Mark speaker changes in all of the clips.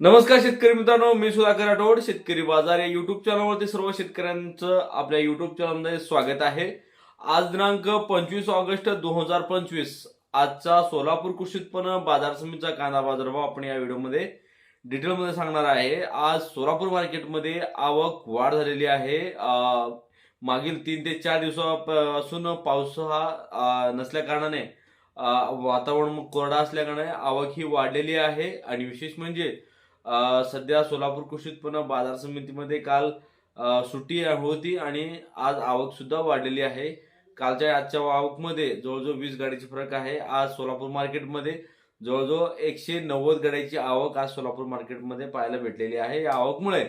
Speaker 1: नमस्कार शेतकरी मित्रांनो मी सुधाकर राठोड शेतकरी बाजार या युट्यूब चॅनलवरती सर्व शेतकऱ्यांचं आपल्या युट्यूब चॅनलमध्ये स्वागत आहे. आज दिनांक पंचवीस ऑगस्ट दोन हजार पंचवीस आजचा सोलापूर कृषी उत्पन्न बाजार समितीचा कांदा बाजारभाव आपण या व्हिडिओमध्ये डिटेलमध्ये सांगणार आहे. आज सोलापूर मार्केटमध्ये आवक वाढ झालेली आहे. मागील तीन ते चार दिवसापासून पाऊस हा नसल्याकारणाने नसल्या कारणाने वातावरण कोरडा असल्याकारणाने आवक ही वाढलेली आहे. आणि विशेष म्हणजे सध्या सोलापूर कृषी उत्पन्न बाजार समितीमध्ये काल सुट्टी होती आणि आज आवक सुद्धा वाढलेली आहे. कालच्या आजच्या आवकमध्ये जवळजवळ वीस गाडीची फरक आहे. आज सोलापूर मार्केटमध्ये जवळजवळ एकशे नव्वद गाड्याची आवक आज सोलापूर मार्केटमध्ये पाहायला भेटलेली आहे. या आवकमुळे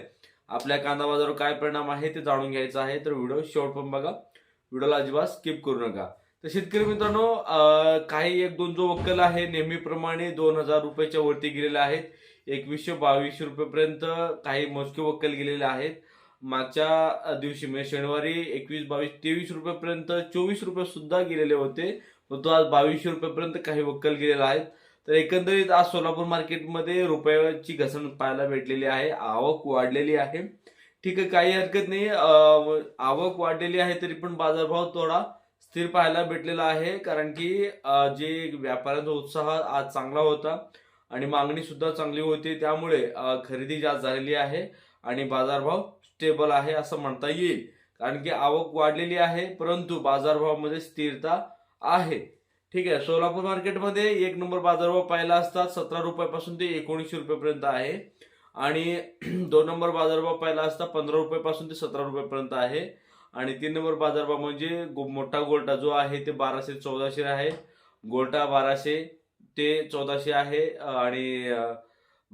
Speaker 1: आपल्या कांदा बाजारावर काय परिणाम आहे ते जाणून घ्यायचं आहे. तर व्हिडिओ शेवट पण बघा. व्हिडिओला अजिबात स्किप करू नका. तर शेतकरी मित्रांनो काही एक दोन जो वक्कल आहे नेहमीप्रमाणे दोन हजार रुपयाच्या वरती गेलेले आहेत एकवीसशे बावीसशे रुपयेपर्यंत काही मोजके वक्कल गेलेले आहेत. मागच्या दिवशी म्हणजे शनिवारी एकवीस बावीस तेवीस रुपयेपर्यंत चोवीस रुपये सुद्धा गेलेले होते. परंतु आज बावीसशे रुपयेपर्यंत काही वक्कल गेलेले आहेत तर एकंदरीत आज सोलापूर मार्केटमध्ये रुपयाची घसरण पाहायला भेटलेली आहे. आवक वाढलेली आहे. ठीक आहे काही हरकत नाही. आवक वाढलेली आहे तरी पण बाजारभाव थोडा स्थिर पाहायला भेटलेला आहे कारण की जे व्यापाऱ्यांचा उत्साह आज चांगला होता आणि मागणी सुद्धा चांगली होती त्यामुळे खरेदी जास्त झालेली आहे आणि बाजारभाव स्टेबल आहे असं म्हणता येईल. कारण की आवक वाढलेली आहे परंतु बाजारभावामध्ये स्थिरता आहे. ठीक आहे सोलापूर मार्केटमध्ये एक नंबर बाजारभाव पाहिला असता सतरा रुपयापासून ते एकोणीसशे रुपयेपर्यंत आहे आणि दोन नंबर बाजारभाव पाहिला असता पंधरा रुपयापासून ते सतरा रुपयेपर्यंत आहे. आणि तीन नंबर बाजारभाव म्हणजे गो- मोठा गोल्टा जो आहे ते बाराशे चौदाशे आहे. गोल्टा बाराशे ते चौदाशे आहे. आणि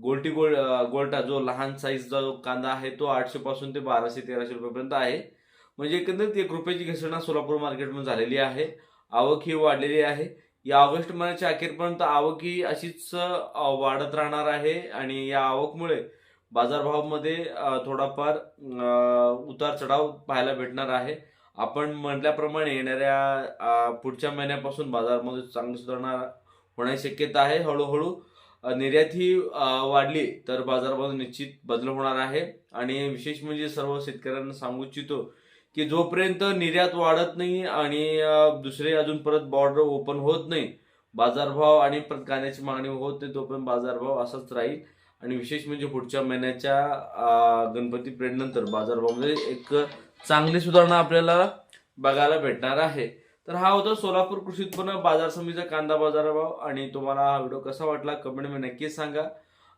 Speaker 1: गोल्टी गोल गोल्टा जो लहान साईजचा जो कांदा आहे तो आठशे पासून ते बाराशे तेराशे रुपयेपर्यंत आहे. म्हणजे एकंदरीत एक रुपयाची घसरणा सोलापूर मार्केटमध्ये झालेली आहे. आवक ही वाढलेली आहे. या ऑगस्ट महिन्याच्या अखेरपर्यंत आवक ही अशीच वाढत राहणार आहे. आणि या आवकमुळे बाजारभावामध्ये थोडाफार उतार चढाव पाहायला भेटणार आहे. आपण म्हटल्याप्रमाणे येणाऱ्या पुढच्या महिन्यापासून बाजारामध्ये चांगली सुधारणा होण्याची शक्यता आहे. हळूहळू निर्यात ही वाढली तर बाजारामध्ये निश्चित बदल होणार आहे. आणि विशेष म्हणजे सर्व शेतकऱ्यांना सांगू इच्छितो की जोपर्यंत निर्यात वाढत नाही आणि दुसरे अजून परत बॉर्डर ओपन होत नाही बाजारभाव आणि परत कांद्याची मागणी होत नाही तोपर्यंत बाजारभाव असाच राहील. आणि विशेष म्हणजे पुढच्या महिन्याच्या गणपती पेडनंतर बाजारभावामध्ये एक चांगली सुधारणा आपल्याला बघायला भेटणार आहे. तर हा होता सोलापूर कृषी उत्पन्न बाजार समितीचा कांदा बाजारभाव आणि तुम्हाला हा व्हिडिओ कसा वाटला कमेंटमध्ये नक्कीच सांगा.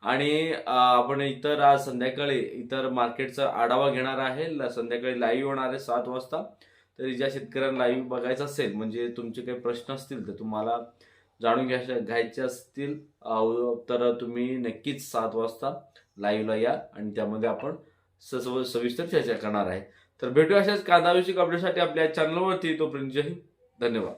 Speaker 1: आणि आपण इतर आज संध्याकाळी इतर मार्केटचा आढावा घेणार आहे. संध्याकाळी लाईव्ह होणार आहे सात वाजता. तरी ज्या शेतकऱ्यांना लाईव्ह बघायचं असेल म्हणजे तुमचे काही प्रश्न असतील तर तुम्हाला जाणून घ्यायच्या घ्यायचे असतील तर तुम्ही नक्कीच सात वाजता लाईव्हला या आणि त्यामध्ये आपण ससव सविस्तर चर्चा करणार आहे. तर भेटू अशाच कांदाविषयक अपडेटसाठी आपल्या चॅनलवरती तोपर्यंत जय धन्यवाद.